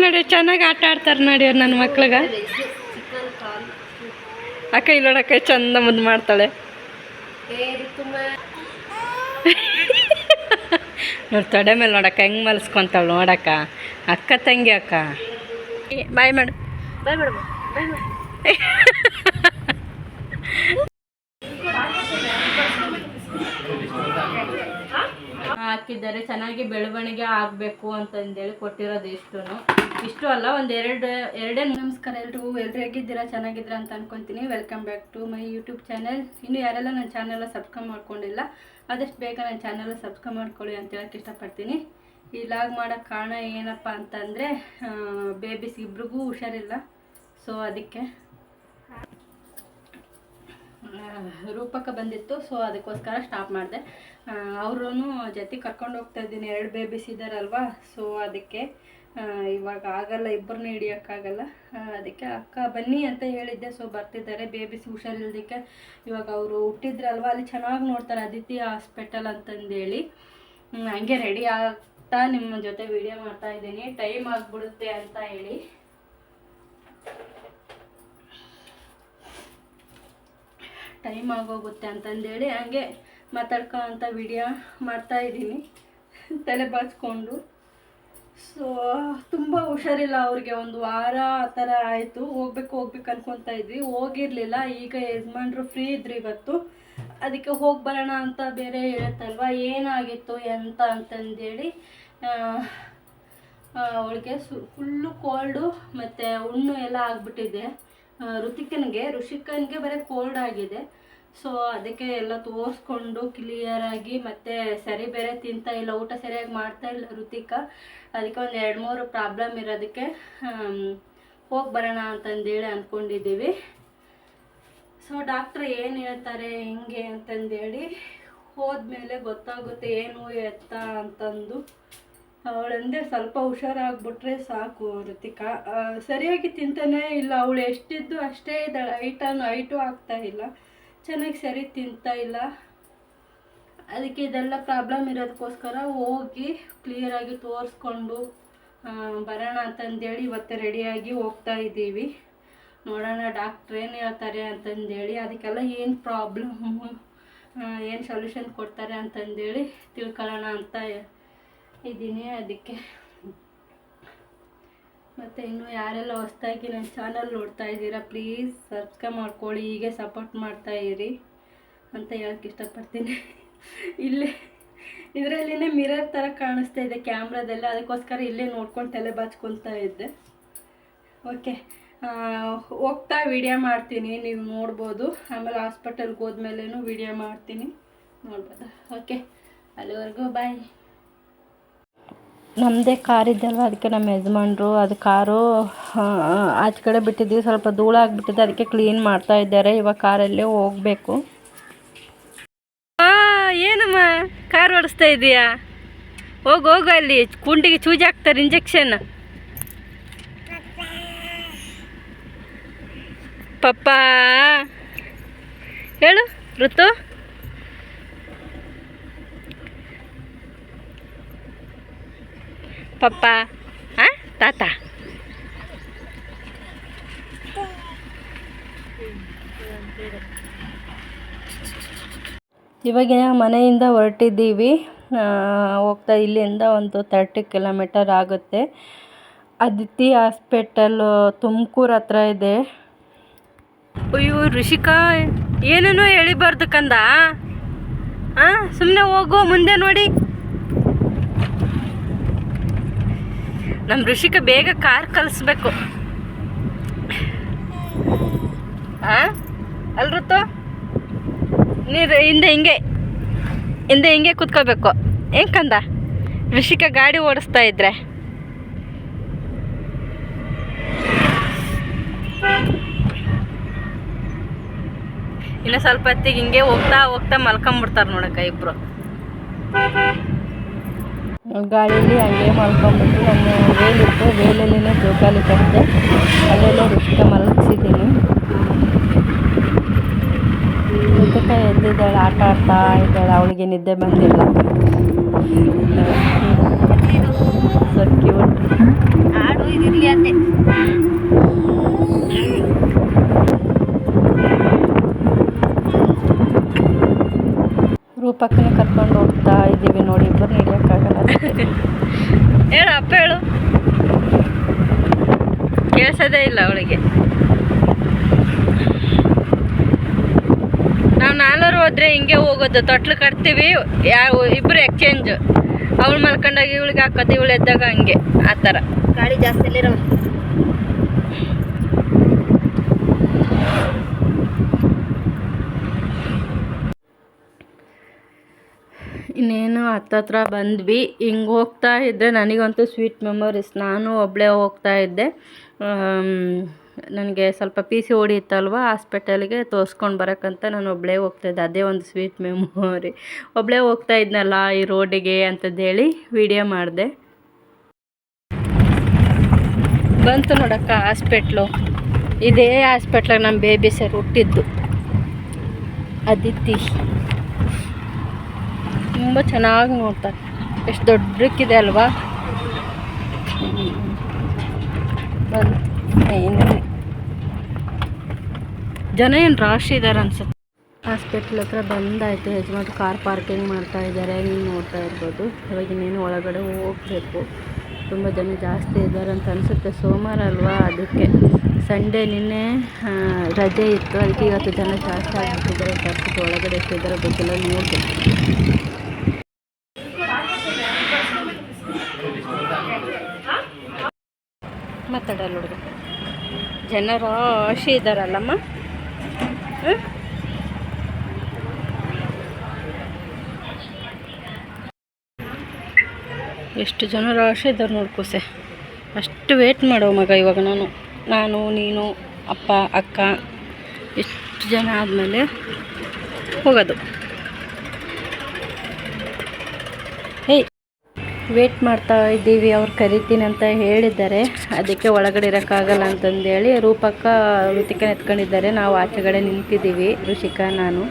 ನೋಡಿ ಚೆನ್ನಾಗಿ ಆಟ ಆಡ್ತಾರೆ ನೋಡಿ ಅವ್ರು ನನ್ನ ಮಕ್ಳಿಗೆ. ಅಕ್ಕ ಇಲ್ಲಿ ನೋಡಕ್ಕ ಚಂದ ಮುದ್ದು ಮಾಡ್ತಾಳೆ. ನೋಡಿ ತೊಡೆ ಮೇಲೆ ನೋಡಕ್ಕ ಹೆಂಗೆ ಮಲ್ಸ್ಕೊಂತಾಳೆ ನೋಡಕ್ಕ ಅಕ್ಕ. ತಂಗಿ ಅಕ್ಕ. ಬಾಯ್ ಮಾಡು. Bye madam. ಹಾಕಿದ್ದಾರೆ, ಚೆನ್ನಾಗಿ ಬೆಳವಣಿಗೆ ಆಗಬೇಕು ಅಂತಂದೇಳಿ ಕೊಟ್ಟಿರೋದು ಇಷ್ಟು ಇಷ್ಟು ಅಲ್ಲ ಒಂದು ಎರಡು ಎರಡೇ ನಮಸ್ಕಾರ ಎಲ್ರಿಗೂ. ಎಲ್ರು ಹೇಗಿದ್ದೀರಾ? ಚೆನ್ನಾಗಿದ್ದೀರಾ ಅಂತ ಅನ್ಕೊಂತೀನಿ. Welcome back to my YouTube channel ಇನ್ನು ಯಾರೆಲ್ಲ ನನ್ನ ಚಾನೆಲ್ ಸಬ್ಸ್ಕ್ರೈಬ್ ಮಾಡ್ಕೊಂಡಿಲ್ಲ, ಆದಷ್ಟು ಬೇಗ ನನ್ನ ಚಾನೆಲ್ ಸಬ್ಸ್ಕ್ರೈಬ್ ಮಾಡ್ಕೊಳ್ಳಿ ಅಂತ ಹೇಳಕ್ಕೆ ಇಷ್ಟಪಡ್ತೀನಿ. ಈ ಲಾಗ್ ಮಾಡೋಕ್ಕೆ ಕಾರಣ ಏನಪ್ಪ ಅಂತಂದರೆ ಬೇಬೀಸ್ ಇಬ್ರಿಗೂ ಹುಷಾರಿಲ್ಲ. ಸೊ ಅದಕ್ಕೆ ಆ, ರೂಪಕ ಬಂದಿತ್ತು ಸೊ ಅದಕ್ಕೋಸ್ಕರ ಸ್ಟಾಪ್ ಮಾಡಿದೆ. ಅವ್ರೂ ಜೊತೆ ಕರ್ಕೊಂಡು ಹೋಗ್ತಾ ಇದ್ದೀನಿ ಎರಡು ಬೇಬೀಸ್ ಇದ್ದಾರಲ್ವಾ ಸೊ ಅದಕ್ಕೆ ಇವಾಗ ಆಗಲ್ಲ ಇಬ್ಬರನ್ನ ಹಿಡಿಯೋಕ್ಕಾಗಲ್ಲ. ಅದಕ್ಕೆ ಅಕ್ಕ ಬನ್ನಿ ಅಂತ ಹೇಳಿದ್ದೆ ಸೊ ಬರ್ತಿದ್ದಾರೆ ಬೇಬೀಸ್ ಹುಷಾರಿಲ್ದಕ್ಕೆ ಇವಾಗ ಅವರು ಹುಟ್ಟಿದ್ರಲ್ವ ಅಲ್ಲಿ ಚೆನ್ನಾಗಿ ನೋಡ್ತಾರೆ ಅದಿತಿ ಹಾಸ್ಪಿಟಲ್ ಅಂತಂದೇಳಿ. ಹಂಗೆ ರೆಡಿ ಆಗ್ತಾ ನಿಮ್ಮ ಜೊತೆ ವಿಡಿಯೋ ಮಾಡ್ತಾ ಇದ್ದೀನಿ ಟೈಮ್ ಆಗಿಬಿಡುತ್ತೆ ಅಂತ ಹೇಳಿ. ಟೈಮ್ ಆಗೋಗುತ್ತೆ ಅಂತಂದೇಳಿ ಹಂಗೆ ಮಾತಾಡ್ಕೊ ಅಂತ ವಿಡಿಯೋ ಮಾಡ್ತಾಯಿದ್ದೀನಿ ತಲೆ ಬಾಚ್ಕೊಂಡು. ಸೊ ತುಂಬ ಹುಷಾರಿಲ್ಲ ಅವ್ರಿಗೆ. ಒಂದು ವಾರ ಆ ಥರ ಆಯಿತು. ಹೋಗ್ಬೇಕು ಹೋಗ್ಬೇಕು ಅನ್ಕೊತಾ ಇದ್ವಿ. ಹೋಗಿರಲಿಲ್ಲ. ಈಗ ಯಜಮಾನ್ರು ಫ್ರೀ ಇದ್ರು ಇವತ್ತು. ಅದಕ್ಕೆ ಹೋಗಿ ಬರೋಣ ಅಂತ ಬೇರೆ ಹೇಳುತ್ತಲ್ವ? ಏನಾಗಿತ್ತು, ಎಂತ ಅಂತಂದೇಳಿ ಅವಳಿಗೆ ಸು ಫುಲ್ಲು ಕೋಲ್ಡು ಮತ್ತು ಹುಣ್ಣು ಎಲ್ಲ ಆಗಿಬಿಟ್ಟಿದೆ. ಋತಿಕನಿಗೆ, ಋಷಿಕನಿಗೆ ಬರೀ ಕೋಲ್ಡ್ ಆಗಿದೆ. ಸೊ ಅದಕ್ಕೆ ಎಲ್ಲ ತೋರಿಸ್ಕೊಂಡು ಕ್ಲಿಯರಾಗಿ ಮತ್ತು ಸರಿ ಬೇರೆ ತಿಂತಾ ಇಲ್ಲ, ಊಟ ಸರಿಯಾಗಿ ಮಾಡ್ತಾ ಇಲ್ಲ ಋತಿಕ. ಅದಕ್ಕೆ ಒಂದು ಎರಡು ಮೂರು ಪ್ರಾಬ್ಲಮ್ ಇರೋದಕ್ಕೆ ಹೋಗಿ ಬರೋಣ ಅಂತಂದೇಳಿ ಅಂದ್ಕೊಂಡಿದ್ದೀವಿ ಸೊ ಡಾಕ್ಟ್ರ್ ಏನು ಹೇಳ್ತಾರೆ, ಹೆಂಗೆ ಅಂತಂದೇಳಿ ಹೋದ್ಮೇಲೆ ಗೊತ್ತಾಗುತ್ತೆ ಏನು ಎತ್ತ ಅಂತಂದು. ಅವಳಂದೆ ಸ್ವಲ್ಪ ಹುಷಾರಾಗ್ಬಿಟ್ರೆ ಸಾಕು ಋತಿಕಾ ಸರಿಯಾಗಿ ತಿಂತಾನೆ ಇಲ್ಲ, ಅವಳು ಎಷ್ಟಿದ್ದು ಅಷ್ಟೇ ಇದ್ದಾಳೆ. ಐಟನ್ನು ಐಟು ಆಗ್ತಾ ಇಲ್ಲ. ಚೆನ್ನಾಗಿ ಸರಿ ತಿಂತಾ ಇಲ್ಲ. ಅದಕ್ಕೆ ಇದೆಲ್ಲ ಪ್ರಾಬ್ಲಮ್ ಇರೋದಕ್ಕೋಸ್ಕರ ಹೋಗಿ ಕ್ಲಿಯರಾಗಿ ತೋರಿಸ್ಕೊಂಡು ಬರೋಣ ಅಂತಂದೇಳಿ ಇವತ್ತು ರೆಡಿಯಾಗಿ ಹೋಗ್ತಾ ಇದ್ದೀವಿ. ನೋಡೋಣ ಡಾಕ್ಟ್ರ್ ಏನು ಹೇಳ್ತಾರೆ ಅಂತಂದೇಳಿ, ಅದಕ್ಕೆಲ್ಲ ಏನು ಪ್ರಾಬ್ಲಮ್ಮು ಏನು ಸೊಲ್ಯೂಷನ್ ಕೊಡ್ತಾರೆ ಅಂತಂದೇಳಿ ತಿಳ್ಕೊಳ್ಳೋಣ ಅಂತ ಇದ್ದೀನಿ ಅದಕ್ಕೆ. ಮತ್ತು ಇನ್ನು ಯಾರೆಲ್ಲ ಹೊಸ್ದಾಗಿ ನನ್ನ ಚಾನಲ್ ನೋಡ್ತಾ ಇದ್ದೀರಾ, ಪ್ಲೀಸ್ ಸಬ್ಸ್ಕ್ರೈಬ್ ಮಾಡ್ಕೊಳ್ಳಿ, ಹೀಗೆ ಸಪೋರ್ಟ್ ಮಾಡ್ತಾ ಇರಿ ಅಂತ ಹೇಳಕ್ಕೆ ಇಷ್ಟಪಡ್ತೀನಿ. ಇಲ್ಲೇ, ಇದರಲ್ಲಿನೇ ಮಿರರ್ ಥರ ಕಾಣಿಸ್ತಾ ಇದೆ ಕ್ಯಾಮ್ರಾದಲ್ಲಿ, ಅದಕ್ಕೋಸ್ಕರ ಇಲ್ಲೇ ನೋಡ್ಕೊಂಡು ತಲೆ ಬಾಚ್ಕೊತಾ ಇದ್ದೆ. ಓಕೆ ಹೋಗ್ತಾ ವಿಡಿಯೋ ಮಾಡ್ತೀನಿ, ನೀವು ನೋಡ್ಬೋದು. ಆಮೇಲೆ ಹಾಸ್ಪಿಟಲ್ಗೆ ಹೋದ್ಮೇಲೆ ವಿಡಿಯೋ ಮಾಡ್ತೀನಿ. ನೋಡ್ಬೋದು. ಓಕೆ, ಅಲ್ಲಿವರೆಗೂ ಬಾಯ್. ನಮ್ಮದೇ ಕಾರ್ ಇದೆಯಲ್ವ? ಅದಕ್ಕೆ ನಮ್ಮ ಯಜಮಾನ್ರು, ಅದು ಕಾರು ಆಚೆ ಕಡೆ ಬಿಟ್ಟಿದ್ದೀವಿ. ಸ್ವಲ್ಪ ಧೂಳು ಆಗಿಬಿಟ್ಟಿದೆ. ಅದಕ್ಕೆ ಕ್ಲೀನ್ ಮಾಡ್ತಾ ಇದ್ದಾರೆ. ಇವಾಗ ಕಾರಲ್ಲೇ ಹೋಗಬೇಕು. ಏನಮ್ಮ? ಕಾರ್ ಓಡಿಸ್ತಾ ಇದೀಯಾ? ಹೋಗಿ, ಹೋಗು ಅಲ್ಲಿ. ಕುಂಡಿಗೆ ಚೂಜಿ ಹಾಕ್ತಾರೆ ಇಂಜೆಕ್ಷನ್ ಪಪ್ಪ. ಹೇಳು, ಋತು? ಪಪ್ಪ ಆ ತಾತ ಇವಾಗಿನ ಮನೆಯಿಂದ ಹೊರಟಿದ್ದೀವಿ. ಹೋಗ್ತಾ ಇಲ್ಲಿಂದ ಒಂದು ತರ್ಟಿ ಕಿಲೋಮೀಟರ್ ಆಗುತ್ತೆ. ಅದಿತಿ ಹಾಸ್ಪಿಟಲ್ಲು ತುಮಕೂರು ಹತ್ರ ಇದೆ. ಅಯ್ಯೋ ಋಷಿಕಾ ಏನೇನೋ ಎಳಿಬಾರ್ದು ಕಂದ? ಹಾಂ ಸುಮ್ಮನೆ ಹೋಗು ಮುಂದೆ ನೋಡಿ. ನಮ್ಮ ಋಷಿಕ ಬೇಗ ಕಾರ್ ಕಲಿಸ್ಬೇಕು. ಅಲ್ರುತ್ತು ನೀರು ಹಿಂದೆ ಹಿಂಗೆ ಹಿಂದೆ ಹಿಂಗೆ ಕುತ್ಕೋಬೇಕು. ಹೆಂಕಂದ ಕಂದ? ಋಷಿಕ ಗಾಡಿ ಓಡಿಸ್ತಾ ಇದ್ರೆ. ಇನ್ನು ಸ್ವಲ್ಪ ಹೊತ್ತಿಗೆ ಹಿಂಗೆ ಹೋಗ್ತಾ ಹೋಗ್ತಾ ಮಲ್ಕೊಂಬಿಡ್ತಾರೆ ನೋಡಕ್ಕ ಇಬ್ರು. ಗಾಳಿಯಲ್ಲಿ ಹಂಗೆ ಮಲ್ಕೊಂಬಿಟ್ಟು ನಾನು ವೇಲಿತ್ತು. ವೇಲಲ್ಲಿನೇ ಜೋಕಾಲಿ ಕಟ್ಟಿದೆ ಅಲ್ಲೆಲ್ಲ ರುಚಿಕ ಮಲಗಿಸಿದ್ದೀನಿ. ಋತುಕ ಎದ್ದಿದ್ದಾಳೆ, ಆಟ ಆಡ್ತಾ ಇದ್ದಾಳೆ. ಅವಳಿಗೆ ನಿದ್ದೆ ಬಂದಿಲ್ಲ. ರೂಪಕ್ಕೂ ಕರ್ಕೊಂಡು ಹೇಳು ಅಪ್ಪ ಹೇಳು. ಕೇಳಿಸೋದೇ ಇಲ್ಲ ಅವಳಿಗೆ. ನಾವು ನಾಲ್ವರು ಹೋದ್ರೆ ಹಿಂಗೆ ಹೋಗೋದು. ತೊಟ್ಲು ಕಟ್ತೀವಿ, ಯಾವ ಇಬ್ಬರು ಎಕ್ಸ್ಚೇಂಜ್ ಅವಳು ಮಲ್ಕೊಂಡಾಗ ಇವಳಿಗೆ ಹಾಕೋದು, ಇವಳು ಎದ್ದಾಗ ಹಂಗೆ. ಆ ಥರ. ಗಾಳಿ ಜಾಸ್ತಿ ಇನ್ನೇನು ಹತ್ತತ್ರ ಬಂದ್ವಿ. ಹಿಂಗೆ ಹೋಗ್ತಾ ಇದ್ದರೆ ನನಗಂತೂ ಸ್ವೀಟ್ ಮೆಮೊರೀಸ್ ನಾನು ಒಬ್ಬಳೇ ಹೋಗ್ತಾ ಇದ್ದೆ. ನನಗೆ ಸ್ವಲ್ಪ ಪಿ ಸಿ ಓಡಿತ್ತಲ್ವ ಹಾಸ್ಪಿಟಲ್ಗೆ ತೋರಿಸ್ಕೊಂಡು ಬರೋಕ್ಕಂತ ನಾನು ಒಬ್ಬಳೇ ಹೋಗ್ತಾಯಿದ್ದೆ ಅದೇ ಒಂದು ಸ್ವೀಟ್ ಮೆಮೊರಿ ಒಬ್ಬಳೇ ಹೋಗ್ತಾ ಇದ್ನಲ್ಲ ಈ ರೋಡಿಗೆ ಅಂತಂದೇಳಿ ವಿಡಿಯೋ ಮಾಡಿದೆ. ಬಂತು ನೋಡಕ್ಕ ಹಾಸ್ಪಿಟ್ಲು. ಇದೇ ಹಾಸ್ಪಿಟ್ಲಾಗ ನಮ್ಮ ಬೇಬಿ ಸರ್ ಹುಟ್ಟಿದ್ದು. ಅದಿತಿ. ತುಂಬ ಚೆನ್ನಾಗಿ ನೋಡ್ತಾರೆ. ಎಷ್ಟು ದೊಡ್ಡಕ್ಕಿದೆ ಅಲ್ವಾ? ಜನ ಏನು ರಾಶಿ ಇದ್ದಾರೆ ಅನ್ಸುತ್ತೆ. ಹಾಸ್ಪಿಟ್ಲ್ ಹತ್ರ ಬಂದಾಯಿತು. ಯಜಮಾನ್ರು ಕಾರ್ ಪಾರ್ಕಿಂಗ್ ಮಾಡ್ತಾ ಇದ್ದಾರೆ. ನೀವು ನೋಡ್ತಾ ಇರ್ಬೋದು. ಇವಾಗ ಇನ್ನೇನು ಒಳಗಡೆ ಹೋಗಬೇಕು. ತುಂಬ ಜನ ಜಾಸ್ತಿ ಇದ್ದಾರೆ ಅಂತ ಅನಿಸುತ್ತೆ. ಸೋಮವಾರ ಅಲ್ವಾ ಅದಕ್ಕೆ. ಸಂಡೇ ನಿನ್ನೆ ರಜೆ ಇತ್ತು. ಅದಕ್ಕೆ ಇವತ್ತು ಜನ ಜಾಸ್ತಿ ಆಗಿಬಿಟ್ಟಿದ್ದಾರೆ. ಚರ್ಚಿಗೆ ಒಳಗಡೆ ಎಷ್ಟಿದ್ದಾರೆ ಗೊತ್ತಿಲ್ಲ. ನೋಡಬೇಕು. ಜನ ರಾಶಿ ಇದ್ದಾರಲ್ಲಮ್ಮ? ಎಷ್ಟು ಜನ ರಾಶಿ ಇದ್ದಾರೆ ನೋಡ್ಕೋಸೆ ಅಷ್ಟು ವೇಟ್ ಮಾಡೋ ಮಗ ಇವಾಗ ನಾನು. ನಾನು, ನೀನು, ಅಪ್ಪ, ಅಕ್ಕ, ಎಷ್ಟು ಜನ ಆದಮೇಲೆ ಹೋಗೋದು. ವೇಟ್ ಮಾಡ್ತಾ ಇದ್ದೀವಿ ಅವ್ರು ಕರಿತೀನಿ ಅಂತ ಹೇಳಿದ್ದಾರೆ. ಅದಕ್ಕೆ ಒಳಗಡೆ ಇರೋಕ್ಕಾಗಲ್ಲ ಅಂತಂದೇಳಿ ರೂಪಕ್ಕ ಋತಿಕ ಎತ್ಕೊಂಡಿದ್ದಾರೆ. ನಾವು ಆಚೆಗಡೆ ನಿಂತಿದ್ದೀವಿ. ಋಷಿಕಾ ನಾನು.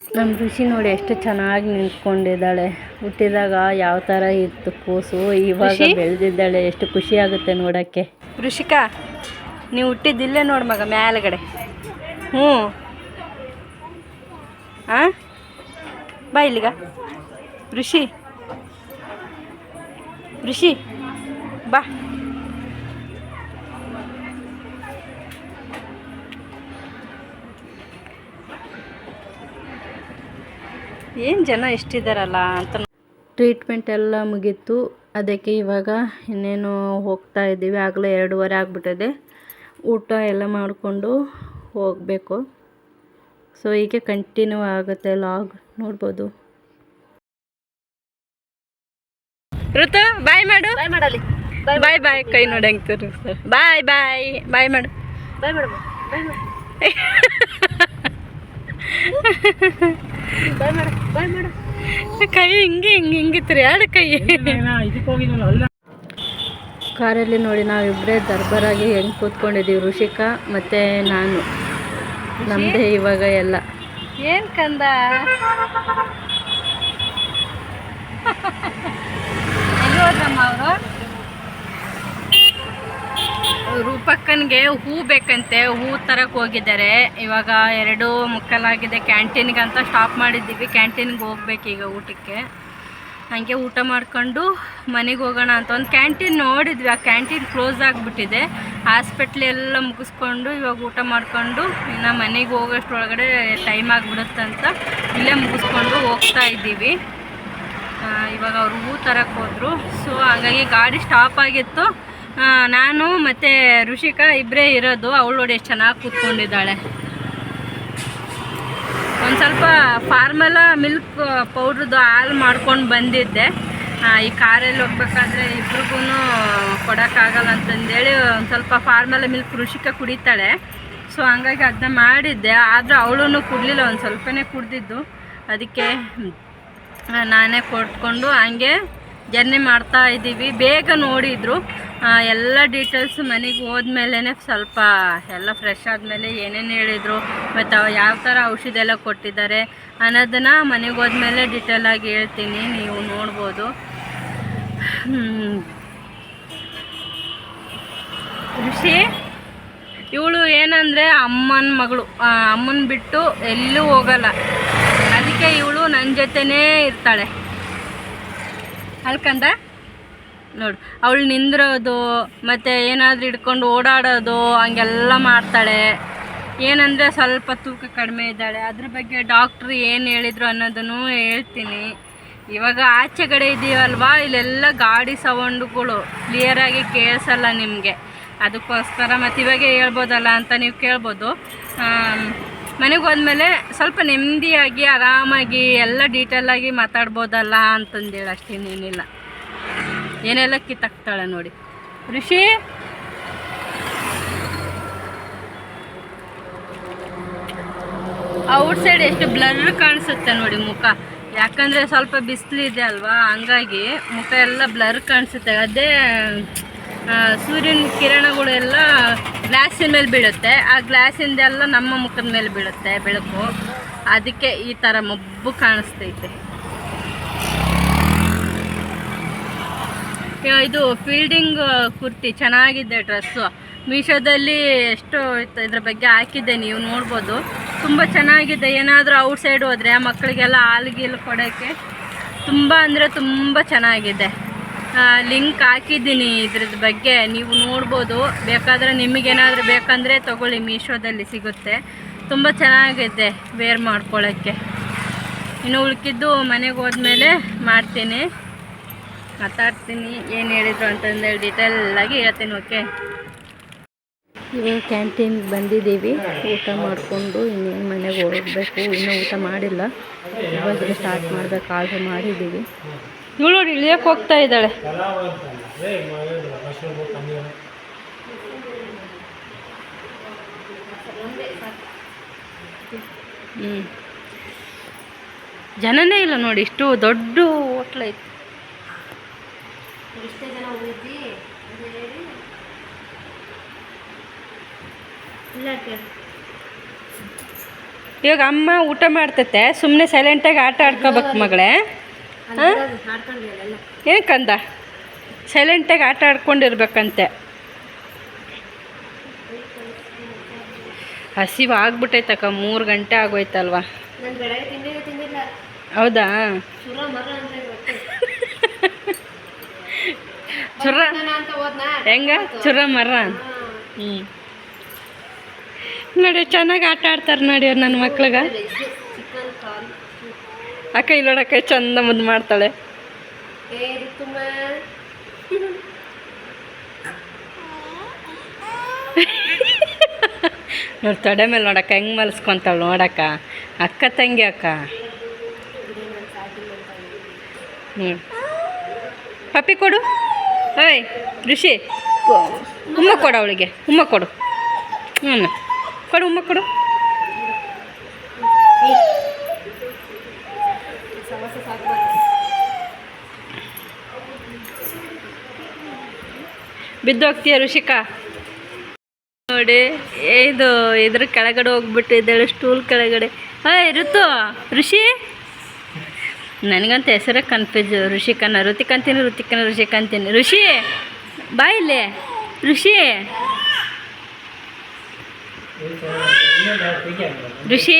ನಮ್ಮ ಋಷಿ ನೋಡಿ ಎಷ್ಟು ಚೆನ್ನಾಗಿ ನಿಂತ್ಕೊಂಡಿದ್ದಾಳೆ. ಹುಟ್ಟಿದಾಗ ಯಾವ ಥರ ಇತ್ತು ಕೂಸು. ಇವಾಗ ಬೆಳೆದಿದ್ದಾಳೆ. ಎಷ್ಟು ಖುಷಿ ಆಗುತ್ತೆ ನೋಡೋಕ್ಕೆ. ಋಷಿಕಾ ನೀವು ಹುಟ್ಟಿದ್ದಿಲ್ಲೇ ನೋಡಿ ಮಗ ಮ್ಯಾಲ್ಗಡೆ ಹ್ಞೂ ಹಾಂ ಬಾ ಇಲ್ಲಿಗ. ಋಷಿ ಋಷಿ, ಬಾ. ಏನು ಜನ ಎಷ್ಟಿದ್ದಾರಲ್ಲ ಅಂತ ಟ್ರೀಟ್ಮೆಂಟ್ ಎಲ್ಲ ಮುಗೀತು. ಅದಕ್ಕೆ ಇವಾಗ ಇನ್ನೇನು ಹೋಗ್ತಾ ಇದ್ದೀವಿ. ಆಗಲೇ ಎರಡೂವರೆ ಆಗಿಬಿಟ್ಟಿದೆ. ಊಟ ಎಲ್ಲ ಮಾಡಿಕೊಂಡು ಹೋಗಬೇಕು. ಸೊ ಹೀಗೆ ಕಂಟಿನ್ಯೂ ಆಗುತ್ತೆ ಲಾಗ್ ನೋಡ್ಬೋದು. ಋತು ಬಾಯ್ ಮಾಡು. ಬಾಯ್ ಮಾಡಲಿ. ಬಾಯ್ ಬಾಯ್ ಕೈ ನೋಡಿ ಹೆಂಗೆ ಬಾಯ್ ಬಾಯ್ ಬಾಯ್ ಮಾಡು. ಬಾಯ್ ಮಾಡು. ಬಾಯ್ ಮಾಡು. ಬಾಯ್ ಮಾಡು. ಕೈ ಹಿಂಗೆ ಹಿಂಗೆ ಹಿಂಗಿತ್ತು ಎರಡು ಕೈ. ಕಾರಲ್ಲಿ ನೋಡಿ ನಾವಿಬ್ಬರೇ ದರ್ಬರಾಗಿ ಹೆಂಗೆ ಕೂತ್ಕೊಂಡಿದ್ದೀವಿ ಋಷಿಕಾ ಮತ್ತು ನಾನು. ನಮ್ಮದೇ ಇವಾಗ ಎಲ್ಲ. ಏನು ಕಂದ? ಅವರು. ರೂಪಕ್ಕನಿಗೆ ಹೂ ಬೇಕಂತೆ, ಹೂ ತರಕ್ಕೆ ಹೋಗಿದ್ದಾರೆ. ಇವಾಗ ಎರಡು ಮುಕ್ಕಲಾಗಿದೆ ಕ್ಯಾಂಟೀನ್ಗೆ ಅಂತ ಸ್ಟಾಪ್ ಮಾಡಿದ್ದೀವಿ. ಕ್ಯಾಂಟೀನ್ಗೆ ಹೋಗ್ಬೇಕು ಈಗ ಊಟಕ್ಕೆ. ಹಾಗೆ ಊಟ ಮಾಡಿಕೊಂಡು ಮನೆಗೆ ಹೋಗೋಣ ಅಂತ. ಒಂದು ಕ್ಯಾಂಟೀನ್ ನೋಡಿದ್ವಿ, ಆ ಕ್ಯಾಂಟೀನ್ ಕ್ಲೋಸ್ ಆಗಿಬಿಟ್ಟಿದೆ. ಹಾಸ್ಪಿಟ್ಲ್ ಎಲ್ಲ ಮುಗಿಸ್ಕೊಂಡು ಇವಾಗ ಊಟ ಮಾಡಿಕೊಂಡು ಇನ್ನು ಮನೆಗೆ ಹೋಗೋಷ್ಟ್ರೊಳಗಡೆ ಟೈಮ್ ಆಗಿಬಿಡುತ್ತಂತ ಇಲ್ಲೇ ಮುಗಿಸ್ಕೊಂಡು ಹೋಗ್ತಾ ಇದ್ದೀವಿ. ಇವಾಗ ಅವ್ರು ಹೂ ತರಕ್ಕೆ ಹೋದರು. ಸೊ ಹಾಗಾಗಿ ಗಾಡಿ ಸ್ಟಾಪ್ ಆಗಿತ್ತು. ನಾನು ಮತ್ತು ಋಷಿಕಾ ಇಬ್ಬರೇ ಇರೋದು. ಅವಳು ನೋಡಿ ಎಷ್ಟು ಚೆನ್ನಾಗಿ ಕೂತ್ಕೊಂಡಿದ್ದಾಳೆ. ಒಂದು ಸ್ವಲ್ಪ ಫಾರ್ಮಲ ಮಿಲ್ಕ್ ಪೌಡ್ರದ್ದು ಹಾಲು ಮಾಡ್ಕೊಂಡು ಬಂದಿದ್ದೆ. ಈ ಕಾರಲ್ಲಿ ಹೋಗ್ಬೇಕಾದ್ರೆ ಇಬ್ರಿಗೂ ಕೊಡೋಕ್ಕಾಗಲ್ಲ ಅಂತಂದೇಳಿ ಒಂದು ಸ್ವಲ್ಪ ಫಾರ್ಮಲ ಮಿಲ್ಕ್ ಋಷಿಕ ಕುಡಿತಾಳೆ. ಸೊ ಹಂಗಾಗಿ ಅದನ್ನ ಮಾಡಿದ್ದೆ. ಆದರೆ ಅವಳು ಕುಡಲಿಲ್ಲ, ಒಂದು ಸ್ವಲ್ಪನೇ ಕುಡ್ದಿದ್ದು. ಅದಕ್ಕೆ ನಾನೇ ಕೊಟ್ಕೊಂಡು ಹಂಗೆ ಜರ್ನಿ ಮಾಡ್ತಾ ಇದ್ದೀವಿ. ಬೇಗ ನೋಡಿದ್ರು. ಎಲ್ಲ ಡೀಟೇಲ್ಸ್ ಮನೆಗೆ ಹೋದ್ಮೇಲೆ ಸ್ವಲ್ಪ ಎಲ್ಲ ಫ್ರೆಶ್ ಆದಮೇಲೆ ಏನೇನು ಹೇಳಿದರು, ಮತ್ತು ಯಾವ ಥರ ಔಷಧಿ ಎಲ್ಲ ಕೊಟ್ಟಿದ್ದಾರೆ ಅನ್ನೋದನ್ನು ಮನೆಗೆ ಹೋದ್ಮೇಲೆ ಡೀಟೇಲಾಗಿ ಹೇಳ್ತೀನಿ. ನೀವು ನೋಡ್ಬೋದು. ಋಷಿ, ಇವಳು ಏನಂದರೆ ಅಮ್ಮನ ಮಗಳು. ಅಮ್ಮನ ಬಿಟ್ಟು ಎಲ್ಲೂ ಹೋಗಲ್ಲ. ಅದಕ್ಕೆ ಇವಳು ನನ್ನ ಜೊತೆನೇ ಇರ್ತಾಳೆ. ಅಲ್ಕಂದ ನೋಡು, ಅವಳು ನಿಂದಿರೋದು, ಮತ್ತು ಏನಾದರೂ ಹಿಡ್ಕೊಂಡು ಓಡಾಡೋದು, ಹಂಗೆಲ್ಲ ಮಾಡ್ತಾಳೆ. ಏನಂದರೆ ಸ್ವಲ್ಪ ತೂಕ ಕಡಿಮೆ ಇದ್ದಾಳೆ. ಅದ್ರ ಬಗ್ಗೆ ಡಾಕ್ಟ್ರು ಏನು ಹೇಳಿದ್ರು ಅನ್ನೋದನ್ನು ಹೇಳ್ತೀನಿ. ಇವಾಗ ಆಚೆ ಕಡೆ ಇದೀವಲ್ವಾ? ಇಲ್ಲೆಲ್ಲ ಗಾಡಿ ಸೌಂಡುಗಳು ಕ್ಲಿಯರಾಗಿ ಕೇಳಿಸಲ್ಲ ನಿಮಗೆ. ಅದಕ್ಕೋಸ್ಕರ ಮತ್ತು ಇವಾಗೆ ಹೇಳ್ಬೋದಲ್ಲ ಅಂತ ನೀವು ಕೇಳ್ಬೋದು. ಮನೆಗೆ ಹೋದ್ಮೇಲೆ ಸ್ವಲ್ಪ ನೆಮ್ಮದಿಯಾಗಿ, ಆರಾಮಾಗಿ, ಎಲ್ಲ ಡೀಟೇಲಾಗಿ ಮಾತಾಡ್ಬೋದಲ್ಲ ಅಂತಂದೇಳಿ ಅಷ್ಟೇನೇನಿಲ್ಲ ಏನೆಲ್ಲ ಕಿತ್ತಾಕ್ತಾಳೆ ನೋಡಿ. ಋಷಿ? ಔಟ್ ಸೈಡ್ ಎಷ್ಟು ಬ್ಲರ್ ಕಾಣಿಸುತ್ತೆ ನೋಡಿ ಮುಖ. ಯಾಕಂದರೆ ಸ್ವಲ್ಪ ಬಿಸಿಲಿದೆ ಅಲ್ವಾ, ಹಂಗಾಗಿ ಮುಖ ಎಲ್ಲ ಬ್ಲರ್ ಕಾಣಿಸುತ್ತೆ. ಅದೇ ಸೂರ್ಯನ ಕಿರಣಗಳು ಎಲ್ಲ ಗ್ಲಾಸಿನ ಮೇಲೆ ಬೀಳುತ್ತೆ. ಆ ಗ್ಲಾಸಿಂದೆಲ್ಲ ನಮ್ಮ ಮುಖದ ಮೇಲೆ ಬೀಳುತ್ತೆ ಬೆಳಕು. ಅದಕ್ಕೆ ಈ ಥರ ಮಬ್ಬು ಕಾಣಿಸ್ತೈತೆ. ಇದು ಫೀಲ್ಡಿಂಗ್ ಕುರ್ತಿ, ಚೆನ್ನಾಗಿದೆ ಡ್ರೆಸ್ಸು. ಮೀಶೋದಲ್ಲಿ ಎಷ್ಟು ಇದ್ರ ಬಗ್ಗೆ ಹಾಕಿದ್ದೆ ನೀವು ನೋಡ್ಬೋದು. ತುಂಬ ಚೆನ್ನಾಗಿದೆ. ಏನಾದರೂ ಔಟ್ಸೈಡ್ ಹೋದರೆ ಮಕ್ಕಳಿಗೆಲ್ಲ ಹಾಲು ಗೀಲು ಕೊಡೋಕ್ಕೆ ತುಂಬ ಅಂದರೆ ತುಂಬ ಚೆನ್ನಾಗಿದೆ. ಲಿಂಕ್ ಹಾಕಿದ್ದೀನಿ ಇದ್ರದ್ದು ಬಗ್ಗೆ. ನೀವು ನೋಡ್ಬೋದು. ಬೇಕಾದರೆ ನಿಮಗೇನಾದರೂ ಬೇಕಂದರೆ ತೊಗೊಳ್ಳಿ, ಮೀಶೋದಲ್ಲಿ ಸಿಗುತ್ತೆ. ತುಂಬ ಚೆನ್ನಾಗಿದೆ ವೇರ್ ಮಾಡ್ಕೊಳ್ಳೋಕ್ಕೆ ಇನ್ನು ಉಳ್ಕಿದ್ದು ಮನೆಗೆ ಹೋದ್ಮೇಲೆ ಮಾಡ್ತೀನಿ. ಮಾತಾಡ್ತೀನಿ, ಏನು ಹೇಳಿದ್ರು ಅಂತಂದೇಳಿ ಡೀಟೇಲ್ ಆಗಿ ಹೇಳ್ತೀನಿ ಓಕೆ ಇವಾಗ ಕ್ಯಾಂಟೀನ್ಗೆ ಬಂದಿದ್ದೀವಿ. ಊಟ ಮಾಡಿಕೊಂಡು ಇನ್ನೇನು ಮನೆಗೆ ಹೋಗಬೇಕು. ಇನ್ನೂ ಊಟ ಮಾಡಿಲ್ಲ. ಇವಾಗ ಸ್ಟಾರ್ಟ್ ಮಾಡಬೇಕು ಆರ್ಡ್ರ್ ಮಾಡಿದ್ದೀವಿ. ಇವಳು ಇಳಿಯಕ್ಕೆ ಹೋಗ್ತಾ ಇದ್ದಾಳೆ. ಹ್ಞೂ ಜನನೇ ಇಲ್ಲ ನೋಡಿ ಇಷ್ಟು ದೊಡ್ಡ ಹೋಟ್ಲ್ ಐತಿ. ಇಷ್ಟೇ ಜನ ಹೋಗಿದ್ವಿ ಇಲ್ಲ ಕೇಳಿ. ಇವಾಗ ಅಮ್ಮ ಊಟ ಮಾಡ್ತೈತೆ ಸುಮ್ಮನೆ ಸೈಲೆಂಟಾಗಿ ಆಟ ಆಡ್ಕೋಬೇಕು ಮಗಳೇ. ಏನಕ್ಕಂದ ಸೈಲೆಂಟಾಗಿ ಆಟ ಆಡ್ಕೊಂಡಿರ್ಬೇಕಂತೆ. ಹಸಿವು ಆಗ್ಬಿಟ್ಟೈತಕ್ಕ ಮೂರು ಗಂಟೆ ಆಗೋಯ್ತಲ್ವಾ? ಹೌದಾ? ಚುರ ಹೆಂಗ? ಚುರ ಮರ. ಹ್ಞೂ ನೋಡಿ ಚೆನ್ನಾಗಿ ಆಟ ಆಡ್ತಾರೆ ನೋಡಿ ಅವ್ರು ನನ್ನ ಮಕ್ಳಿಗೆ. ಅಕ್ಕ ಇಲ್ಲೋಡಕ್ಕ ಚಂದ ಮುದ್ದು ಮಾಡ್ತಾಳೆ. ನೋಡಿ ತೊಡೆ ಮೇಲೆ ನೋಡಕ್ಕ ಹೆಂಗೆ ಮಲ್ಸ್ಕೊಂತಾಳ ನೋಡಕ್ಕ. ಅಕ್ಕ ತಂಗಿ ಅಕ್ಕ. ಹ್ಞೂ ಪಪ್ಪಿ ಕೊಡು. ಓಯ್ ಋಷಿ. ಉಮ್ಮ ಕೊಡು ಅವಳಿಗೆ. ಉಮ್ಮ ಕೊಡು. ಹ್ಞೂ ಕೊಡು ಉಮ್ಮ ಕೊಡು. ಬಿದ್ದೋಗ್ತೀಯ ಋಷಿಕಾ? ನೋಡಿ ಇದು ಇದ್ರ ಕೆಳಗಡೆ ಹೋಗ್ಬಿಟ್ಟಿದ್ದಾಳೆ ಸ್ಟೂಲ್ ಕೆಳಗಡೆ. ಹಾಯ್ ಋತು, ಋಷಿ? ನನಗಂತ ಹೆಸರೇ ಕನ್ಫ್ಯೂಸ್ ಋಷಿಕನ, ಋತಿಕಂತೀನಿ, ಋತಿಕನ ಋಷಿಕ ಅಂತೀನಿ ಋಷಿ, ಬಾ ಇಲ್ಲಿ. ಋಷಿ. ಋಷಿ.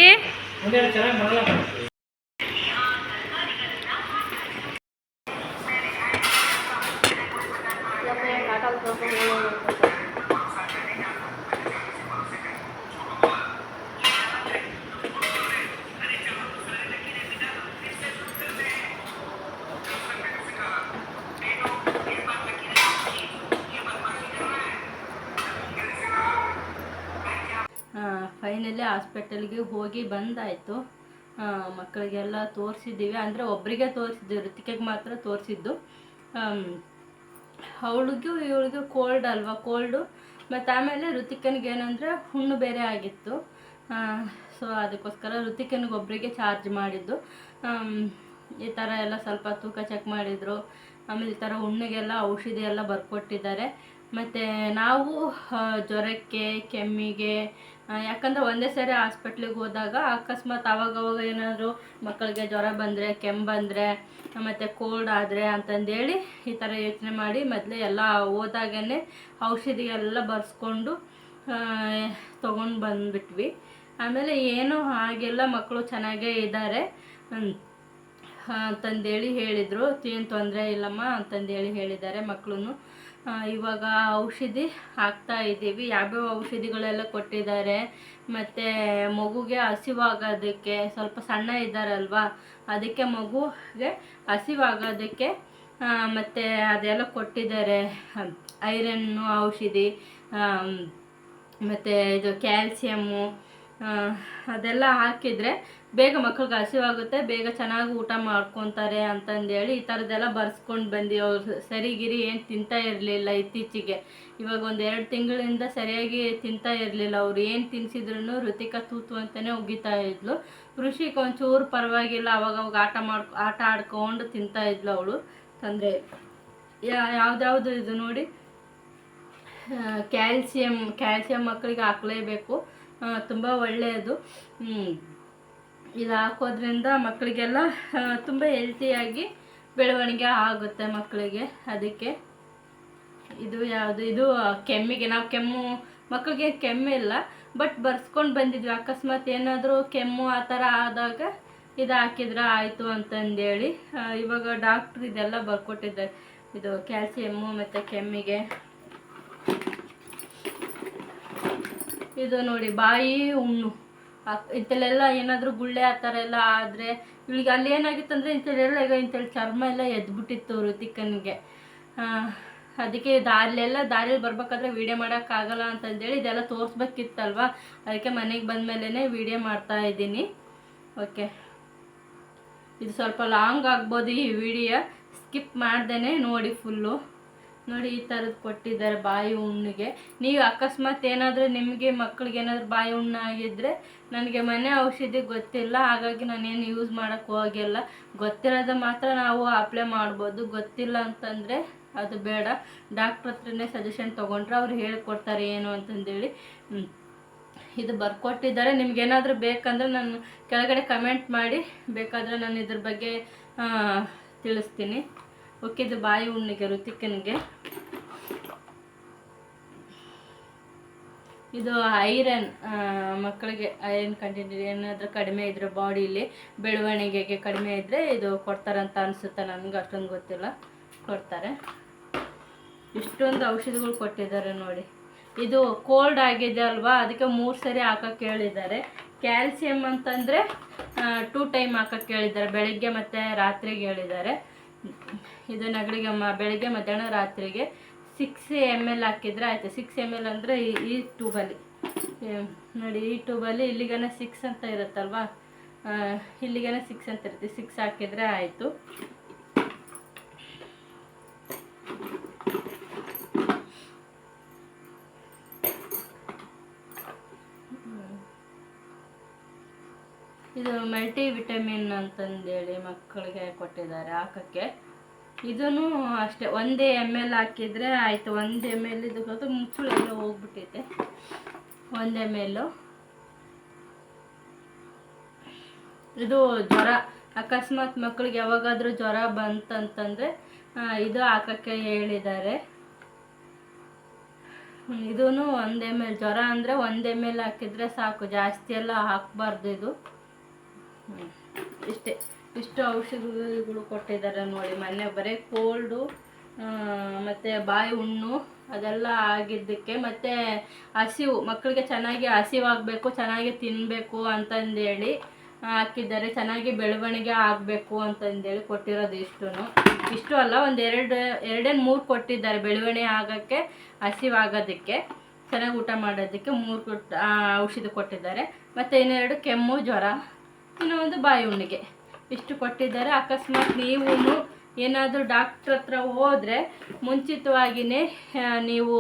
ಫೈನಲಿ ಹಾಸ್ಪಿಟಲ್ಗೆ ಹೋಗಿ ಬಂದಾಯಿತು. ಮಕ್ಕಳಿಗೆಲ್ಲ ತೋರಿಸಿದ್ದೀವಿ. ಅಂದರೆ ಒಬ್ಬರಿಗೆ ತೋರಿಸಿದ್ದು ಋತಿಕೆಗೆ ಮಾತ್ರ ತೋರಿಸಿದ್ದು. ಅವಳಿಗೂ ಇವಳಿಗೂ ಕೋಲ್ಡ್ ಅಲ್ವಾ ಕೋಲ್ಡು ಮತ್ತು ಆಮೇಲೆ ಋತಿಕನಿಗೆ ಏನಂದರೆ ಹುಣ್ಣು ಬೇರೆ ಆಗಿತ್ತು. ಸೊ ಅದಕ್ಕೋಸ್ಕರ ಋತಿಕನಿಗೆ ಒಬ್ಬರಿಗೆ ಚಾರ್ಜ್ ಮಾಡಿದ್ದು. ಈ ಥರ ಎಲ್ಲ ಸ್ವಲ್ಪ ತೂಕ ಚೆಕ್ ಮಾಡಿದರು. ಆಮೇಲೆ ಈ ಥರ ಹುಣ್ಣಿಗೆಲ್ಲ ಔಷಧಿ ಎಲ್ಲ ಬರ್ಕೊಟ್ಟಿದ್ದಾರೆ. ಮತ್ತು ನಾವು ಜ್ವರಕ್ಕೆ, ಕೆಮ್ಮಿಗೆ ಯಾಕಂದರೆ ಒಂದೇ ಸರಿ ಹಾಸ್ಪಿಟ್ಲಿಗೆ ಹೋದಾಗ ಅಕಸ್ಮಾತ್ ಅವಾಗವಾಗ ಏನಾದರೂ ಮಕ್ಕಳಿಗೆ ಜ್ವರ ಬಂದರೆ, ಕೆಮ್ಮು ಬಂದರೆ, ಮತ್ತು ಕೋಲ್ಡ್ ಆದರೆ ಅಂತಂದೇಳಿ ಈ ಥರ ಯೋಚನೆ ಮಾಡಿ ಮೊದಲೇ ಎಲ್ಲ ಹೋದಾಗೇ ಔಷಧಿ ಎಲ್ಲ ಬರೆಸ್ಕೊಂಡು ತೊಗೊಂಡು ಬಂದುಬಿಟ್ವಿ. ಆಮೇಲೆ ಏನೂ ಹಾಗೆಲ್ಲ ಮಕ್ಕಳು ಚೆನ್ನಾಗೇ ಇದ್ದಾರೆ ಅಂತಂದೇಳಿ ಹೇಳಿದರು. ಏನು ತೊಂದರೆ ಇಲ್ಲಮ್ಮ ಅಂತಂದೇಳಿ ಹೇಳಿದ್ದಾರೆ ಮಕ್ಕಳು ಇವಾಗ ಔಷಧಿ ಹಾಕ್ತಾ ಇದ್ದೀವಿ. ಯಾವ್ಯಾವ ಔಷಧಿಗಳೆಲ್ಲ ಕೊಟ್ಟಿದ್ದಾರೆ. ಮತ್ತು ಮಗುಗೆ ಹಸಿವಾಗೋದಕ್ಕೆ ಸ್ವಲ್ಪ ಸಣ್ಣ ಇದ್ದಾರಲ್ವಾ, ಅದಕ್ಕೆ ಮಗುಗೆ ಹಸಿವಾಗೋದಕ್ಕೆ ಮತ್ತು ಅದೆಲ್ಲ ಕೊಟ್ಟಿದ್ದಾರೆ. ಐರನ್ನು ಔಷಧಿ ಮತ್ತು ಇದು ಕ್ಯಾಲ್ಸಿಯಮ್ಮು ಅದೆಲ್ಲ ಹಾಕಿದರೆ ಬೇಗ ಮಕ್ಕಳಿಗೆ ಹಸಿವಾಗುತ್ತೆ, ಬೇಗ ಚೆನ್ನಾಗಿ ಊಟ ಮಾಡ್ಕೊತಾರೆ ಅಂತಂದೇಳಿ ಈ ಥರದ್ದೆಲ್ಲ ಬರ್ಸ್ಕೊಂಡು ಬಂದು ಅವ್ರು ಸರಿಗಿರಿ ಏನು ತಿಂತಾ ಇರಲಿಲ್ಲ ಇತ್ತೀಚೆಗೆ. ಇವಾಗ ಒಂದು ಎರಡು ತಿಂಗಳಿಂದ ಸರಿಯಾಗಿ ತಿಂತಾ ಇರಲಿಲ್ಲ. ಅವ್ರು ಏನು ತಿನ್ಸಿದ್ರು ಋತಿಕ ತೂತು ಅಂತಲೇ ಉಗಿತಾ ಇದ್ಲು. ಕೃಷಿಗೆ ಒಂಚೂರು ಪರವಾಗಿಲ್ಲ ಅವಾಗ ಅವಾಗ ಆಟ ಮಾಡ್ ಆಟ ಆಡ್ಕೊಂಡು ತಿಂತಾ ಇದ್ಲು ಅವಳು. ತೊಂದರೆ ಯಾವುದ್ಯಾವುದು ಇದು ನೋಡಿ? ಕ್ಯಾಲ್ಸಿಯಂ ಕ್ಯಾಲ್ಸಿಯಂ ಮಕ್ಕಳಿಗೆ ಹಾಕಲೇಬೇಕು. ತುಂಬ ಒಳ್ಳೆಯದು. ಇದು ಹಾಕೋದ್ರಿಂದ ಮಕ್ಕಳಿಗೆಲ್ಲ ತುಂಬ ಹೆಲ್ತಿಯಾಗಿ ಬೆಳವಣಿಗೆ ಆಗುತ್ತೆ ಮಕ್ಕಳಿಗೆ ಅದಕ್ಕೆ. ಇದು ಯಾವುದು? ಇದು ಕೆಮ್ಮಿಗೆ. ನಾವು ಕೆಮ್ಮು, ಮಕ್ಕಳಿಗೆ ಕೆಮ್ಮಿಲ್ಲ ಬಟ್ ಬರ್ಸ್ಕೊಂಡು ಬಂದಿದ್ವಿ. ಅಕಸ್ಮಾತ್ ಏನಾದರೂ ಕೆಮ್ಮು ಆ ಥರ ಆದಾಗ ಇದು ಹಾಕಿದ್ರೆ ಆಯಿತು ಅಂತಂದೇಳಿ ಇವಾಗ ಡಾಕ್ಟ್ರ್ ಇದೆಲ್ಲ ಬರ್ಕೊಟ್ಟಿದ್ದಾರೆ. ಇದು ಕ್ಯಾಲ್ಸಿಯಮ್ಮು ಮತ್ತು ಕೆಮ್ಮಿಗೆ. ಇದು ನೋಡಿ, ಬಾಯಿ ಹುಣ್ಣು ಇಂಥಲ್ಲೆಲ್ಲ ಏನಾದರೂ ಗುಳ್ಳೆ ಆ ಥರ ಎಲ್ಲ ಆದರೆ ಇವಳಿಗೆ ಅಲ್ಲಿ ಏನಾಗಿತ್ತು ಅಂದರೆ ಇಂಥಲ್ಲೆಲ್ಲ ಈಗ ಇಂಥಲ್ಲಿ ಚರ್ಮ ಎಲ್ಲ ಎದ್ಬಿಟ್ಟಿತ್ತು ಋತಿಕನಿಗೆ. ಅದಕ್ಕೆ ದಾರಿಲೆಲ್ಲ, ದಾರಿಲಿ ಬರ್ಬೇಕಾದ್ರೆ ವೀಡಿಯೋ ಮಾಡೋಕ್ಕಾಗಲ್ಲ ಅಂತಂದೇಳಿ ಇದೆಲ್ಲ ತೋರಿಸ್ಬೇಕಿತ್ತಲ್ವ? ಅದಕ್ಕೆ ಮನೆಗೆ ಬಂದಮೇಲೆ ವೀಡಿಯೋ ಮಾಡ್ತಾ ಇದ್ದೀನಿ. ಓಕೆ. ಇದು ಸ್ವಲ್ಪ ಲಾಂಗ್ ಆಗ್ಬೋದು ಈ ವಿಡಿಯೋ. ಸ್ಕಿಪ್ ಮಾಡ್ದೇ ನೋಡಿ ಫುಲ್ಲು. ನೋಡಿ, ಈ ಥರದ್ದು ಕೊಟ್ಟಿದ್ದಾರೆ ಬಾಯಿ ಹುಣ್ಣಿಗೆ ನೀವು ಅಕಸ್ಮಾತ್ ಏನಾದರೂ ನಿಮಗೆ ಮಕ್ಕಳಿಗೆ ಏನಾದರೂ ಬಾಯಿ ಹುಣ್ಣು ಆಗಿದ್ದರೆ ನನಗೆ ಮನೆ ಔಷಧಿ ಗೊತ್ತಿಲ್ಲ, ಹಾಗಾಗಿ ನಾನೇನು ಯೂಸ್ ಮಾಡೋಕ್ಕೆ ಹೋಗಿಲ್ಲ. ಗೊತ್ತಿರೋದು ಮಾತ್ರ ನಾವು ಅಪ್ಲೈ ಮಾಡ್ಬೋದು. ಗೊತ್ತಿಲ್ಲ ಅಂತಂದರೆ ಅದು ಬೇಡ. ಡಾಕ್ಟ್ರ್ ಹತ್ರನೇ ಸಜೆಷನ್ ತೊಗೊಂಡ್ರೆ ಅವ್ರು ಹೇಳ್ಕೊಡ್ತಾರೆ ಏನು ಅಂತಂದೇಳಿ. ಇದು ಬರ್ಕೊಟ್ಟಿದ್ದಾರೆ. ನಿಮ್ಗೇನಾದರೂ ಬೇಕಂದ್ರೆ ನಾನು ಕೆಳಗಡೆ ಕಮೆಂಟ್ ಮಾಡಿ, ಬೇಕಾದರೆ ನಾನು ಇದ್ರ ಬಗ್ಗೆ ತಿಳಿಸ್ತೀನಿ. ಓಕೆ ಬಾಯಿ ಉಣ್ಣಿಗೆ ಋತಿಕನಿಗೆ ಇದು ಐರನ್ ಮಕ್ಕಳಿಗೆ ಐರನ್ ಕಂಟೆಂಟ್ ಏನಾದರೂ ಕಡಿಮೆ ಇದ್ದರೆ ಬಾಡಿಲಿ ಬೆಳವಣಿಗೆಗೆ ಕಡಿಮೆ ಇದ್ದರೆ ಇದು ಕೊಡ್ತಾರಂತ ಅನಿಸುತ್ತೆ ನನಗೆ, ಅಷ್ಟೊಂದು ಗೊತ್ತಿಲ್ಲ. ಕೊಡ್ತಾರೆ. ಇಷ್ಟೊಂದು ಔಷಧಿಗಳು ಕೊಟ್ಟಿದ್ದಾರೆ ನೋಡಿ. ಇದು ಕೋಲ್ಡ್ ಆಗಿದೆ ಅಲ್ವಾ? ಅದಕ್ಕೆ ಮೂರು ಸರಿ ಹಾಕಕ್ಕೆ ಹೇಳಿದ್ದಾರೆ. ಕ್ಯಾಲ್ಸಿಯಂ ಅಂತಂದರೆ ಟೂ ಟೈಮ್ ಹಾಕೋಕ್ಕೆ ಹೇಳಿದ್ದಾರೆ. ಬೆಳಗ್ಗೆ ಮತ್ತು ರಾತ್ರಿಗೆ ಹೇಳಿದ್ದಾರೆ. ಇದು ನೆಗಡಿಗೆ ಬೆಳಗ್ಗೆ ಮಧ್ಯಾಹ್ನ ರಾತ್ರಿಗೆ ಸಿಕ್ಸ್ ಎಂ ಎಲ್ ಹಾಕಿದರೆ ಆಯಿತು. ಸಿಕ್ಸ್ ಎಂ ಎಲ್ ಅಂದರೆ ಈ ಟ್ಯೂಬಲ್ಲಿ ನೋಡಿ, ಈ ಟ್ಯೂಬಲ್ಲಿ ಇಲ್ಲಿಗನ ಸಿಕ್ಸ್ ಅಂತ ಇರುತ್ತಲ್ವಾ? ಇಲ್ಲಿಗನ ಸಿಕ್ಸ್ ಅಂತ ಇರುತ್ತೆ. ಸಿಕ್ಸ್ ಹಾಕಿದ್ರೆ ಆಯಿತು. ಇದು ಮಲ್ಟಿ ವಿಟಮಿನ್ ಅಂತಂದೇಳಿ ಮಕ್ಕಳಿಗೆ ಕೊಟ್ಟಿದ್ದಾರೆ ಹಾಕೋಕ್ಕೆ. ಇದನ್ನು ಅಷ್ಟೇ, ಒಂದೇ ಎಂ ಎಲ್ ಹಾಕಿದರೆ ಆಯಿತು, ಒಂದು ಎಂ ಎಲ್ ಇದು ಮುಚ್ಚಳು ಎಲ್ಲ ಹೋಗ್ಬಿಟ್ಟೈತೆ. ಒಂದು ಎಂ ಎಲ್ಲು ಇದು ಜ್ವರ, ಅಕಸ್ಮಾತ್ ಮಕ್ಕಳಿಗೆ ಯಾವಾಗಾದರೂ ಜ್ವರ ಬಂತಂತಂದರೆ ಇದು ಹಾಕೋಕ್ಕೆ ಹೇಳಿದ್ದಾರೆ. ಇದೂ ಒಂದು ಎಂ ಎಲ್ ಜ್ವರ ಅಂದರೆ ಒಂದು ಎಂ ಎಲ್ ಹಾಕಿದರೆ ಸಾಕು, ಜಾಸ್ತಿ ಎಲ್ಲ ಹಾಕಬಾರ್ದು ಇದು. ಇಷ್ಟೇ. ಇಷ್ಟು ಔಷಧಿಗಳು ಕೊಟ್ಟಿದ್ದಾರೆ ನೋಡಿ, ಮೊನ್ನೆ ಬರೀ ಕೋಲ್ಡು ಮತ್ತು ಬಾಯಿ ಹುಣ್ಣು, ಅದೆಲ್ಲ ಆಗಿದ್ದಕ್ಕೆ, ಮತ್ತು ಹಸಿವು, ಮಕ್ಕಳಿಗೆ ಚೆನ್ನಾಗಿ ಹಸಿವಾಗಬೇಕು, ಚೆನ್ನಾಗಿ ತಿನ್ನಬೇಕು ಅಂತಂದೇಳಿ ಹಾಕಿದ್ದಾರೆ, ಚೆನ್ನಾಗಿ ಬೆಳವಣಿಗೆ ಆಗಬೇಕು ಅಂತಂದೇಳಿ ಕೊಟ್ಟಿರೋದು ಇಷ್ಟು ಇಷ್ಟು ಅಲ್ಲ, ಒಂದು ಎರಡು, ಎರಡೇನು ಮೂರು ಕೊಟ್ಟಿದ್ದಾರೆ ಬೆಳವಣಿಗೆ ಆಗೋಕ್ಕೆ, ಹಸಿವಾಗೋದಕ್ಕೆ, ಚೆನ್ನಾಗಿ ಊಟ ಮಾಡೋದಕ್ಕೆ ಮೂರು ಕೊಟ್ಟು ಔಷಧಿ ಕೊಟ್ಟಿದ್ದಾರೆ. ಮತ್ತು ಇನ್ನೆರಡು ಕೆಮ್ಮು ಜ್ವರ. ಇನ್ನು ಒಂದು ಬಾಯಿ ಉಣ್ಣಿಗೆ. ಇಷ್ಟು ಕೊಟ್ಟಿದ್ದಾರೆ. ಅಕಸ್ಮಾತ್ ನೀವು ಏನಾದರೂ ಡಾಕ್ಟ್ರ್ ಹತ್ರ ಹೋದರೆ ಮುಂಚಿತವಾಗಿಯೇ ನೀವು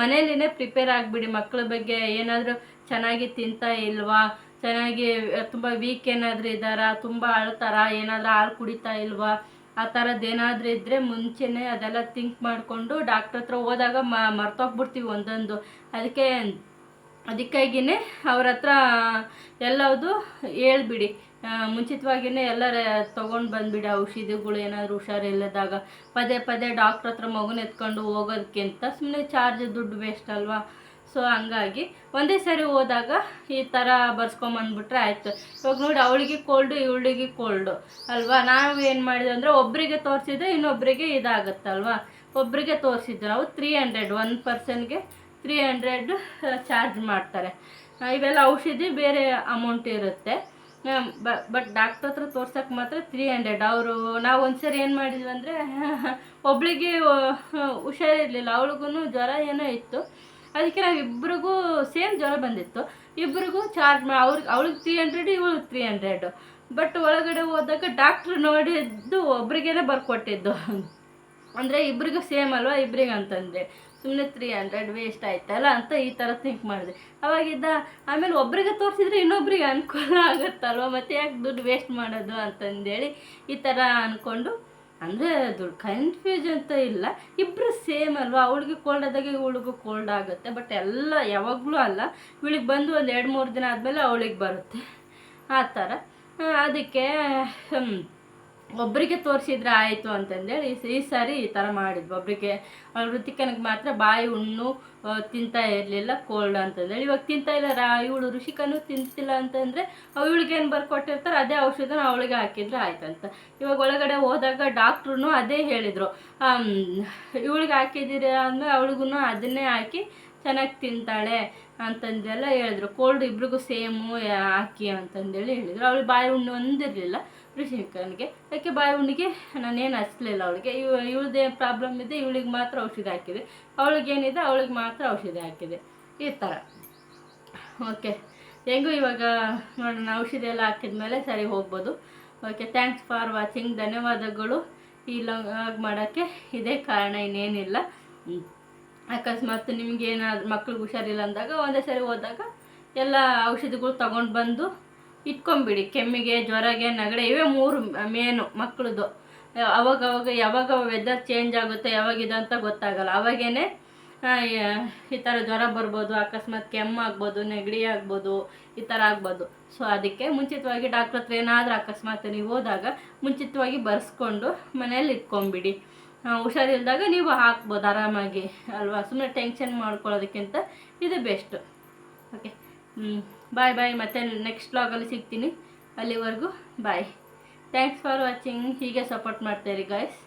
ಮನೇಲಿನೇ ಪ್ರಿಪೇರ್ ಆಗಿಬಿಡಿ. ಮಕ್ಕಳ ಬಗ್ಗೆ ಏನಾದರೂ ಚೆನ್ನಾಗಿ ತಿಂತಾ ಇಲ್ವಾ? ಚೆನ್ನಾಗಿ ತುಂಬ ವೀಕ್ ಏನಾದರೂ ಇದ್ದಾರಾ? ತುಂಬ ಅಳ್ತಾರಾ? ಏನಾದರೂ ಹಾಲು ಕುಡಿತಾ ಇಲ್ವಾ? ಆ ಥರದ್ದು ಏನಾದರೂ ಇದ್ದರೆ ಮುಂಚೆನೇ ಅದೆಲ್ಲ ಥಿಂಕ್ ಮಾಡಿಕೊಂಡು ಡಾಕ್ಟ್ರ್ ಹತ್ರ ಹೋದಾಗ ಮರ್ತೋಗ್ಬಿಡ್ತೀವಿ ಒಂದೊಂದು. ಅದಕ್ಕೆ ಅದಕ್ಕಾಗಿಯೇ ಅವ್ರ ಹತ್ರ ಎಲ್ಲವುದು ಹೇಳ್ಬಿಡಿ. ಮುಂಚಿತವಾಗಿಯೇ ಎಲ್ಲರ ತೊಗೊಂಡು ಬಂದುಬಿಡಿ ಔಷಧಿಗಳು ಏನಾದರೂ ಹುಷಾರಿಲ್ಲದಾಗ. ಪದೇ ಪದೇ ಡಾಕ್ಟ್ರ್ ಹತ್ರ ಮಗುನ ಎತ್ಕೊಂಡು ಹೋಗೋದಕ್ಕಿಂತ ಸುಮ್ಮನೆ ಚಾರ್ಜ್ ದುಡ್ಡು ವೇಸ್ಟ್ ಅಲ್ವಾ? ಸೊ ಹಂಗಾಗಿ ಒಂದೇ ಸರಿ ಹೋದಾಗ ಈ ಥರ ಬರ್ಸ್ಕೊಂಬಂದ್ಬಿಟ್ರೆ ಆಯಿತು. ಇವಾಗ ನೋಡಿ ಅವಳಿಗೆ ಕೋಲ್ಡು ಇವಳಿಗೆ ಕೋಲ್ಡು ಅಲ್ವಾ? ನಾವು ಏನು ಮಾಡಿದ್ವಿ ಅಂದರೆ ಒಬ್ಬರಿಗೆ ತೋರಿಸಿದ್ರೆ ಇನ್ನೊಬ್ಬರಿಗೆ ಇದಾಗುತ್ತಲ್ವಾ? ಒಬ್ಬರಿಗೆ ತೋರಿಸಿದ್ರು ನಾವು ತ್ರೀ ಹಂಡ್ರೆಡ್ ಒನ್ ಪರ್ಸನ್ಗೆ ತ್ರೀ ಹಂಡ್ರೆಡ್ ಚಾರ್ಜ್ ಮಾಡ್ತಾರೆ. ಇವೆಲ್ಲ ಔಷಧಿ ಬೇರೆ ಅಮೌಂಟ್ ಇರುತ್ತೆ. ಬಟ್ ಡಾಕ್ಟ್ರ್ ಹತ್ರ ತೋರ್ಸಕ್ಕೆ ಮಾತ್ರ ತ್ರೀ ಹಂಡ್ರೆಡ್ ಅವರು, ನಾವು ಒಂದ್ಸರಿ ಏನು ಮಾಡಿದ್ವಿ ಅಂದರೆ, ಒಬ್ಳಿಗೆ ಹುಷಾರಿರಲಿಲ್ಲ. ಅವಳಿಗೂ ಜ್ವರ ಏನೋ ಇತ್ತು. ಅದಕ್ಕೆ ನಾವು ಇಬ್ರಿಗೂ ಸೇಮ್ ಜ್ವರ ಬಂದಿತ್ತು. ಇಬ್ರಿಗೂ ಚಾರ್ಜ್ ಮಾ ಅವ್ರಿಗೆ ಅವಳಿಗೆ ತ್ರೀ ಹಂಡ್ರೆಡ್ ಇವಳಿಗೆ ತ್ರೀ ಹಂಡ್ರೆಡ್ ಬಟ್ ಒಳಗಡೆ ಹೋದಾಗ ಡಾಕ್ಟ್ರ್ ನೋಡಿದ್ದು ಒಬ್ರಿಗೇನೆ ಬರ್ಕೊಟ್ಟಿದ್ದು. ಅಂದರೆ ಇಬ್ರಿಗೂ ಸೇಮ್ ಅಲ್ವಾ ಇಬ್ರಿಗೆ ಅಂತಂದೆ ಸುಮ್ಮನೆ ತ್ರೀ ಹಂಡ್ರೆಡ್ ವೇಸ್ಟ್ ಆಯ್ತಲ್ಲ ಅಂತ ಈ ಥರ ಥಿಂಕ್ ಮಾಡಿದೆ. ಅವಾಗಿದ್ದ ಆಮೇಲೆ ಒಬ್ರಿಗೆ ತೋರಿಸಿದ್ರೆ ಇನ್ನೊಬ್ರಿಗೆ ಅನುಕೂಲ ಆಗುತ್ತಲ್ವ? ಮತ್ತೆ ಯಾಕೆ ದುಡ್ಡು ವೇಸ್ಟ್ ಮಾಡೋದು ಅಂತಂದೇಳಿ ಈ ಥರ ಅಂದ್ಕೊಂಡು ಅಂದರೆ ದುಡ್ಡು ಕನ್ಫ್ಯೂಸ್ ಅಂತ ಇಲ್ಲ. ಇಬ್ಬರು ಸೇಮ್ ಅಲ್ವಾ? ಅವಳಿಗೆ ಕೋಲ್ಡ್ ಆದಾಗ ಇವಳಿಗೂ ಕೋಲ್ಡ್ ಆಗುತ್ತೆ. ಬಟ್ ಎಲ್ಲ ಯಾವಾಗಲೂ ಅಲ್ಲ. ಇವಳಿಗೆ ಬಂದು ಒಂದು ಎರಡು ಮೂರು ದಿನ ಆದಮೇಲೆ ಅವಳಿಗೆ ಬರುತ್ತೆ. ಆ ಥರ ಅದಕ್ಕೆ ಒಬ್ಬರಿಗೆ ತೋರಿಸಿದ್ರೆ ಆಯಿತು ಅಂತಂದೇಳಿ ಈ ಸಾರಿ ಈ ಥರ ಮಾಡಿದ್ವಿ. ಒಬ್ಬರಿಗೆ ಋತಿಕನಿಗೆ ಮಾತ್ರ ಬಾಯಿ ಹುಣ್ಣು ತಿಂತಾ ಇರಲಿಲ್ಲ, ಕೋಲ್ಡ್ ಅಂತಂದೇಳಿ. ಇವಾಗ ತಿಂತಾ ಇಲ್ಲ ರಾ, ಇವಳು ಋಷಿಕನು ತಿಂತಿಲ್ಲ ಅಂತಂದರೆ ಅವಳಿಗೆ ಏನು ಬರ್ಕೊಟ್ಟಿರ್ತಾರೆ ಅದೇ ಔಷಧನ ಅವಳಿಗೆ ಹಾಕಿದ್ರೆ ಆಯ್ತಂತ. ಇವಾಗ ಒಳಗಡೆ ಹೋದಾಗ ಡಾಕ್ಟ್ರು ಅದೇ ಹೇಳಿದರು. ಇವಳಿಗೆ ಹಾಕಿದ್ದೀರ ಅಂದರೆ ಅವಳಿಗೂ ಅದನ್ನೇ ಹಾಕಿ ಚೆನ್ನಾಗಿ ತಿಂತಾಳೆ ಅಂತಂದೆಲ್ಲ ಹೇಳಿದ್ರು. ಕೋಲ್ಡ್ ಇಬ್ರಿಗೂ ಸೇಮು ಹಾಕಿ ಅಂತಂದೇಳಿ ಹೇಳಿದರು. ಅವಳು ಬಾಯಿ ಹುಣ್ಣು ಒಂದಿರಲಿಲ್ಲ ಋಷಿಕನಿಗೆ. ಯಾಕೆ ಬಾಯಿ ಹುಣ್ಣಿಗೆ ನಾನೇನು ಹಚ್ಚಲಿಲ್ಲ ಅವಳಿಗೆ. ಇವ, ಇವಳದೇ ಪ್ರಾಬ್ಲಮ್ ಇದೆ, ಇವಳಿಗೆ ಮಾತ್ರ ಔಷಧಿ ಹಾಕಿದೆ. ಅವಳಿಗೇನಿದೆ ಅವಳಿಗೆ ಮಾತ್ರ ಔಷಧಿ ಹಾಕಿದೆ. ಈ ಥರ ಓಕೆ ಹೆಂಗೂ ಇವಾಗ ನೋಡೋಣ, ಔಷಧಿ ಎಲ್ಲ ಹಾಕಿದ್ಮೇಲೆ ಸರಿ ಹೋಗ್ಬೋದು. ಓಕೆ ಥ್ಯಾಂಕ್ಸ್ ಫಾರ್ ವಾಚಿಂಗ್ ಧನ್ಯವಾದಗಳು. ಈ ಲಾಗ್ ಮಾಡೋಕ್ಕೆ ಇದೇ ಕಾರಣ, ಇನ್ನೇನಿಲ್ಲ. ಅಕಸ್ಮಾತ್ ನಿಮ್ಗೆ ಏನಾದ್ರು ಮಕ್ಳಿಗೆ ಹುಷಾರಿಲ್ಲ ಅಂದಾಗ, ಒಂದೇ ಸರಿ ಹೋದಾಗ ಎಲ್ಲ ಔಷಧಿಗಳು ತಗೊಂಡು ಬಂದು ಇಟ್ಕೊಂಬಿಡಿ. ಕೆಮ್ಮಿಗೆ, ಜ್ವರಗೆ ನೆಗಡಿ ಇವೇ ಮೂರು ಮೇನು ಮಕ್ಕಳದು ಅವಾಗ ಅವಾಗ ಯಾವಾಗ ವೆದರ್ ಚೇಂಜ್ ಆಗುತ್ತೆ ಯಾವಾಗಿದೆ ಅಂತ ಗೊತ್ತಾಗಲ್ಲ. ಅವಾಗೇನೆ ಈ ಥರ ಜ್ವರ ಬರ್ಬೋದು, ಅಕಸ್ಮಾತ್ ಕೆಮ್ಮು ಆಗ್ಬೋದು, ನೆಗಡಿ ಆಗ್ಬೋದು, ಈ ಥರ ಆಗ್ಬೋದು. ಸೊ ಅದಕ್ಕೆ ಮುಂಚಿತವಾಗಿ ಡಾಕ್ಟ್ರ್ ಹತ್ರ ಏನಾದರೂ ಅಕಸ್ಮಾತ್ ನೀವು ಹೋದಾಗ ಮುಂಚಿತವಾಗಿ ಬರೆಸ್ಕೊಂಡು ಮನೇಲಿ ಇಟ್ಕೊಂಬಿಡಿ. ಹುಷಾರಿಲ್ದಾಗ ನೀವು ಹಾಕ್ಬೋದು ಆರಾಮಾಗಿ, ಅಲ್ವಾ? ಸುಮ್ಮನೆ ಟೆನ್ಷನ್ ಮಾಡ್ಕೊಳ್ಳೋದಕ್ಕಿಂತ ಇದು ಬೆಸ್ಟು ಓಕೆ ಬಾಯ್ ಬಾಯ್ ಮತ್ತೆ ನೆಕ್ಸ್ಟ್ ಬ್ಲಾಗಲ್ಲಿ ಸಿಗ್ತೀನಿ. ಅಲ್ಲಿವರೆಗೂ ಬಾಯ್ ಥ್ಯಾಂಕ್ಸ್ ಫಾರ್ ವಾಚಿಂಗ್ ಹೀಗೆ ಸಪೋರ್ಟ್ ಮಾಡ್ತಾಯಿರಿ ಗಾಯ್ಸ್